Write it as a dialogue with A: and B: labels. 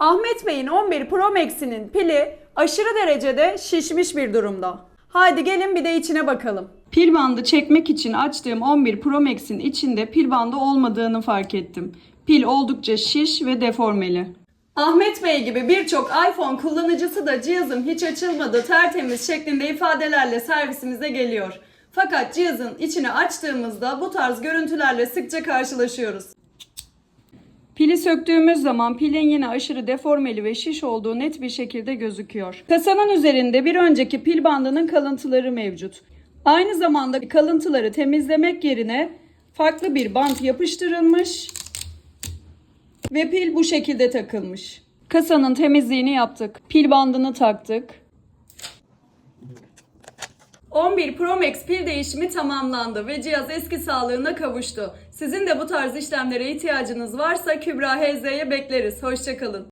A: Ahmet Bey'in 11 Pro Max'inin pili aşırı derecede şişmiş bir durumda. Haydi gelin bir de içine bakalım. Pil bandı çekmek için açtığım 11 Pro Max'in içinde pil bandı olmadığını fark ettim. Pil oldukça şiş ve deformeli. Ahmet Bey gibi birçok iPhone kullanıcısı da cihazım hiç açılmadı tertemiz şeklinde ifadelerle servisimize geliyor. Fakat cihazın içini açtığımızda bu tarz görüntülerle sıkça karşılaşıyoruz. Pili söktüğümüz zaman pilin yine aşırı deformeli ve şiş olduğu net bir şekilde gözüküyor. Kasanın üzerinde bir önceki pil bandının kalıntıları mevcut. Aynı zamanda kalıntıları temizlemek yerine farklı bir bant yapıştırılmış ve pil bu şekilde takılmış. Kasanın temizliğini yaptık. Pil bandını taktık. 11 Pro Max pil değişimi tamamlandı ve cihaz eski sağlığına kavuştu. Sizin de bu tarz işlemlere ihtiyacınız varsa Kübra HZ'ye bekleriz. Hoşçakalın.